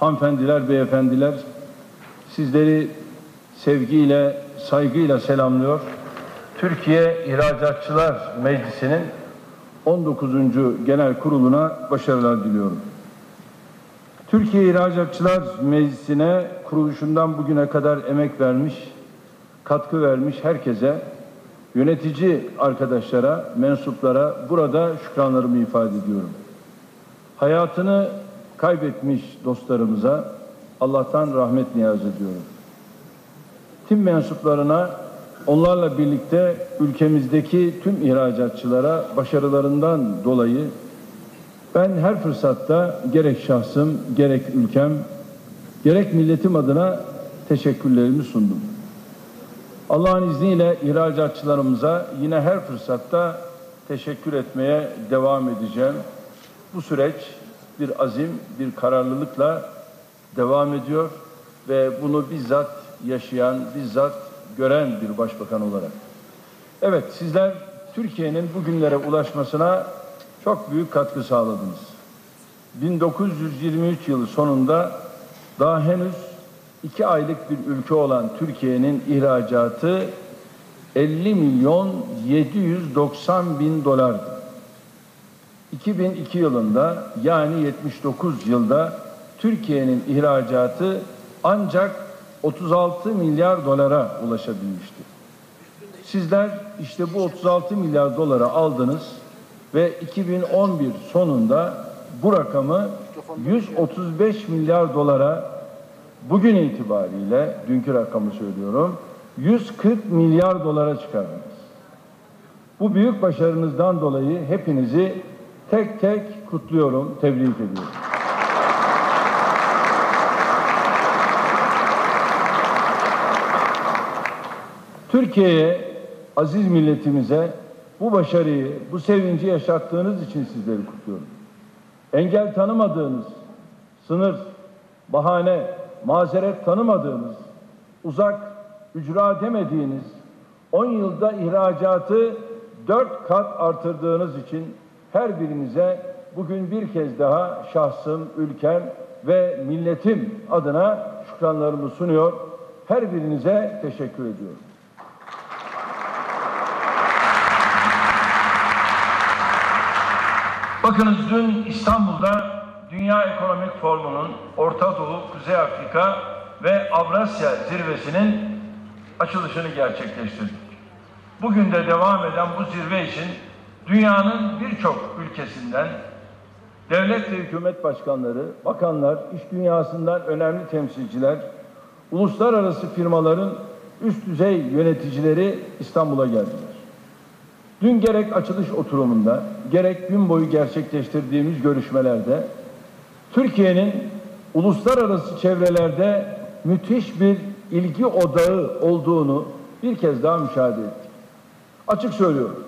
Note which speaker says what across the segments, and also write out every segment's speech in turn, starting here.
Speaker 1: hanımefendiler, beyefendiler, sizleri sevgiyle, saygıyla selamlıyor. Türkiye İhracatçılar Meclisi'nin 19. Genel Kurulu'na başarılar diliyorum. Türkiye İhracatçılar Meclisi'ne kuruluşundan bugüne kadar emek vermiş, katkı vermiş herkese, yönetici arkadaşlara, mensuplara burada şükranlarımı ifade ediyorum. Hayatını kaybetmiş dostlarımıza Allah'tan rahmet niyaz ediyorum. Tim mensuplarına onlarla birlikte ülkemizdeki tüm ihracatçılara başarılarından dolayı ben her fırsatta gerek şahsım, gerek ülkem, gerek milletim adına teşekkürlerimi sundum. Allah'ın izniyle ihracatçılarımıza yine her fırsatta teşekkür etmeye devam edeceğim. Bu süreç bir azim, bir kararlılıkla devam ediyor ve bunu bizzat yaşayan, bizzat gören bir başbakan olarak. Evet, sizler Türkiye'nin bugünlere ulaşmasına çok büyük katkı sağladınız. 1923 yılı sonunda daha henüz iki aylık bir ülke olan Türkiye'nin ihracatı 50 milyon 790 bin dolardı. 2002 yılında yani 79 yılda Türkiye'nin ihracatı ancak 36 milyar dolara ulaşabilmişti. Sizler işte bu 36 milyar dolara aldınız ve 2011 sonunda bu rakamı 135 milyar dolara bugün itibariyle dünkü rakamı söylüyorum 140 milyar dolara çıkardınız. Bu büyük başarınızdan dolayı hepinizi tek tek kutluyorum, tebrik ediyorum. Türkiye'ye, aziz milletimize bu başarıyı, bu sevinci yaşattığınız için sizleri kutluyorum. Engel tanımadığınız, sınır, bahane, mazeret tanımadığınız, uzak, ücra demediğiniz, 10 yılda ihracatı 4 kat artırdığınız için her birinize bugün bir kez daha şahsım, ülkem ve milletim adına şükranlarımı sunuyor. Her birinize teşekkür ediyorum. Bakınız dün İstanbul'da Dünya Ekonomik Forumu'nun Orta Doğu, Kuzey Afrika ve Avrasya zirvesinin açılışını gerçekleştirdik. Bugün de devam eden bu zirve için dünyanın birçok ülkesinden devlet ve hükümet başkanları, bakanlar, iş dünyasından önemli temsilciler, uluslararası firmaların üst düzey yöneticileri İstanbul'a geldiler. Dün gerek açılış oturumunda, gerek gün boyu gerçekleştirdiğimiz görüşmelerde Türkiye'nin uluslararası çevrelerde müthiş bir ilgi odağı olduğunu bir kez daha müşahede ettik. Açık söylüyorum.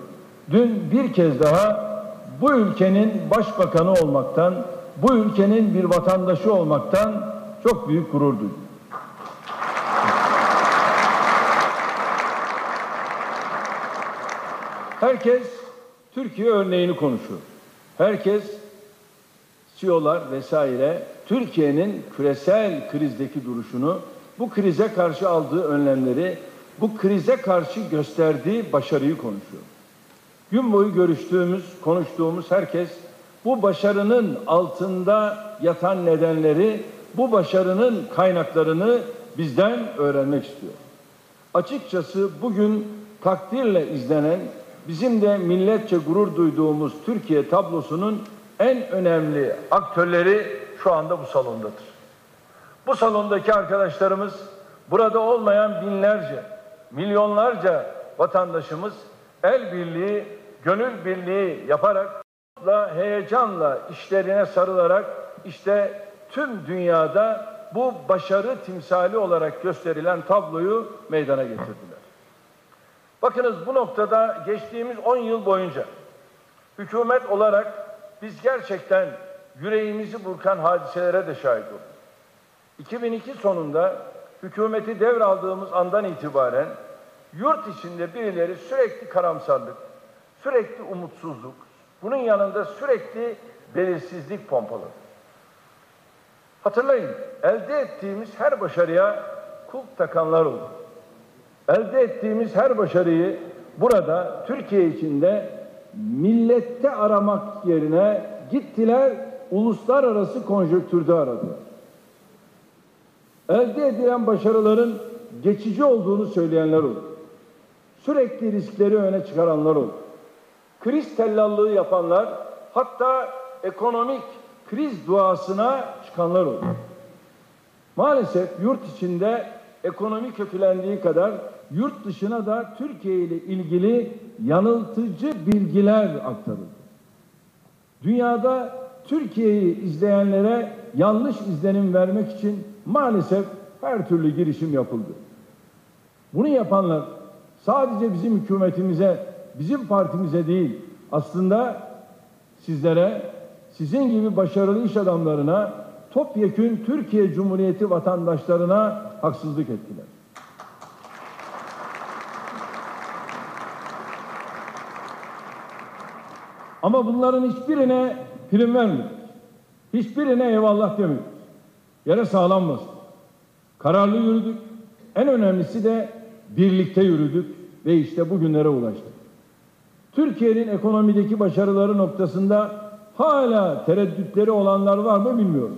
Speaker 1: Dün bir kez daha bu ülkenin başbakanı olmaktan, bu ülkenin bir vatandaşı olmaktan çok büyük gurur duydum. Herkes Türkiye örneğini konuşuyor. Herkes CEO'lar vesaire Türkiye'nin küresel krizdeki duruşunu, bu krize karşı aldığı önlemleri, bu krize karşı gösterdiği başarıyı konuşuyor. Gün boyu görüştüğümüz, konuştuğumuz herkes bu başarının altında yatan nedenleri, bu başarının kaynaklarını bizden öğrenmek istiyor. Açıkçası bugün takdirle izlenen bizim de milletçe gurur duyduğumuz Türkiye tablosunun en önemli aktörleri şu anda bu salondadır. Bu salondaki arkadaşlarımız, burada olmayan binlerce, milyonlarca vatandaşımız el birliği, gönül birliği yaparak, heyecanla işlerine sarılarak işte tüm dünyada bu başarı timsali olarak gösterilen tabloyu meydana getirdiler. Bakınız bu noktada geçtiğimiz 10 yıl boyunca hükümet olarak biz gerçekten yüreğimizi burkan hadiselere de şahit olduk. 2002 sonunda hükümeti devraldığımız andan itibaren yurt içinde birileri sürekli karamsarlık, sürekli umutsuzluk, bunun yanında sürekli belirsizlik pompaladı. Hatırlayın, elde ettiğimiz her başarıya kulp takanlar oldu. Elde ettiğimiz her başarıyı burada Türkiye içinde millette aramak yerine gittiler uluslararası konjöktürde aradılar. Elde edilen başarıların geçici olduğunu söyleyenler oldu. Sürekli riskleri öne çıkaranlar oldu. Kriz tellallığı yapanlar hatta ekonomik kriz duasına çıkanlar oldu. Maalesef yurt içinde ekonomi kötülendiği kadar yurt dışına da Türkiye ile ilgili yanıltıcı bilgiler aktarıldı. Dünyada Türkiye'yi izleyenlere yanlış izlenim vermek için maalesef her türlü girişim yapıldı. Bunu yapanlar sadece bizim hükümetimize, bizim partimize değil, aslında sizlere, sizin gibi başarılı iş adamlarına, topyekün Türkiye Cumhuriyeti vatandaşlarına haksızlık ettiler. Ama bunların hiçbirine prim vermedik. Hiçbirine eyvallah demedik. Yere sağlam bastık. Kararlı yürüdük. En önemlisi de birlikte yürüdük ve işte bugünlere ulaştık. Türkiye'nin ekonomideki başarıları noktasında hala tereddütleri olanlar var mı bilmiyorum.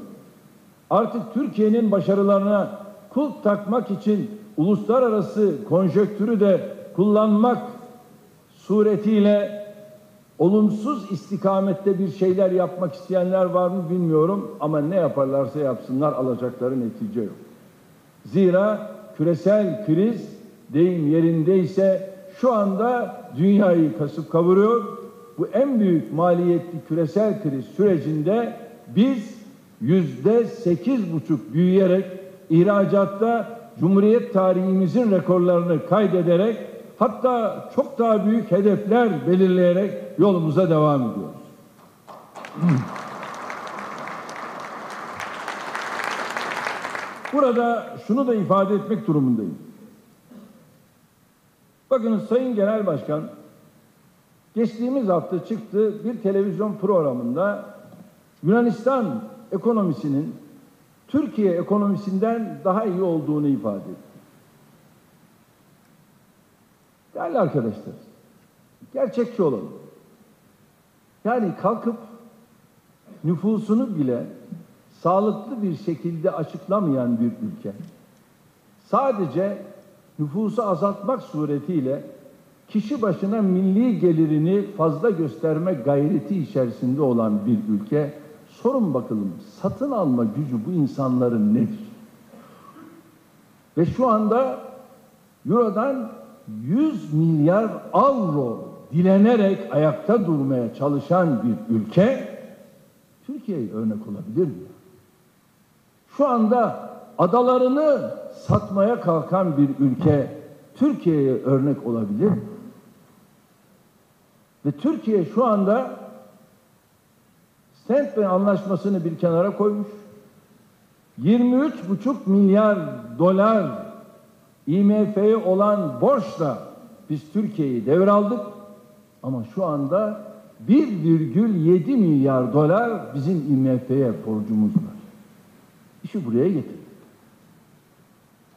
Speaker 1: Artık Türkiye'nin başarılarına kulp takmak için uluslararası konjöktürü de kullanmak suretiyle olumsuz istikamette bir şeyler yapmak isteyenler var mı bilmiyorum ama ne yaparlarsa yapsınlar alacakları netice yok. Zira küresel kriz deyim yerindeyse şu anda dünyayı kasıp kavuruyor. Bu en büyük maliyetli küresel kriz sürecinde biz yüzde sekiz buçuk büyüyerek ihracatta Cumhuriyet tarihimizin rekorlarını kaydederek hatta çok daha büyük hedefler belirleyerek yolumuza devam ediyoruz. Burada şunu da ifade etmek durumundayım. Bakın Sayın Genel Başkan geçtiğimiz hafta çıktı bir televizyon programında Yunanistan ekonomisinin Türkiye ekonomisinden daha iyi olduğunu ifade etti. Değerli arkadaşlar, gerçekçi olalım. Yani kalkıp nüfusunu bile sağlıklı bir şekilde açıklamayan bir ülke, sadece nüfusu azaltmak suretiyle kişi başına milli gelirini fazla gösterme gayreti içerisinde olan bir ülke, sorun bakalım satın alma gücü bu insanların nedir? Ve şu anda Euro'dan 100 milyar avro dilenerek ayakta durmaya çalışan bir ülke Türkiye'ye örnek olabilir mi? Şu anda adalarını satmaya kalkan bir ülke Türkiye'ye örnek olabilir? Ve Türkiye şu anda Stand anlaşmasını bir kenara koymuş. 23,5 milyar dolar IMF'ye olan borçla biz Türkiye'yi devraldık. Ama şu anda 1,7 milyar dolar bizim IMF'ye borcumuz var. İşi buraya getirdik.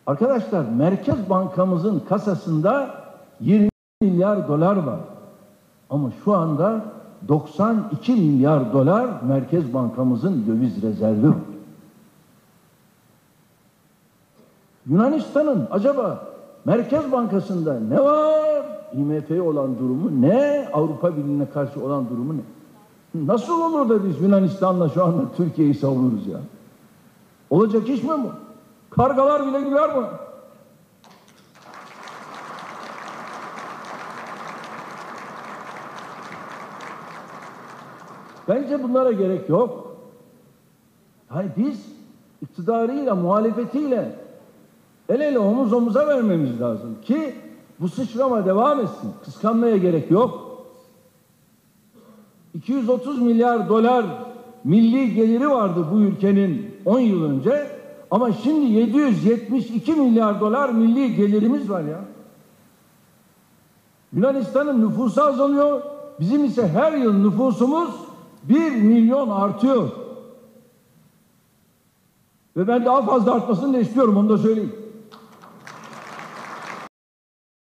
Speaker 1: Arkadaşlar Merkez Bankamızın kasasında 20 milyar dolar var. Ama şu anda 92 milyar dolar Merkez Bankamızın döviz rezervi var. Yunanistan'ın acaba Merkez Bankası'nda ne var? IMF'ye olan durumu ne? Avrupa Birliği'ne karşı olan durumu ne? Nasıl olur da biz Yunanistan'la şu anda Türkiye'yi savunuruz ya? Olacak iş mi bu? Kargalar bile güler mi? Bence bunlara gerek yok. Hani biz iktidarıyla, muhalefetiyle el ele omuz omuza vermemiz lazım ki bu sıçrama devam etsin. Kıskanmaya gerek yok. 230 milyar dolar milli geliri vardı bu ülkenin 10 yıl önce ama şimdi 772 milyar dolar milli gelirimiz var ya. Yunanistan'ın nüfusu azalıyor. Bizim ise her yıl nüfusumuz bir milyon artıyor.
Speaker 2: Ve ben daha fazla artmasını da istiyorum onu da söyleyeyim.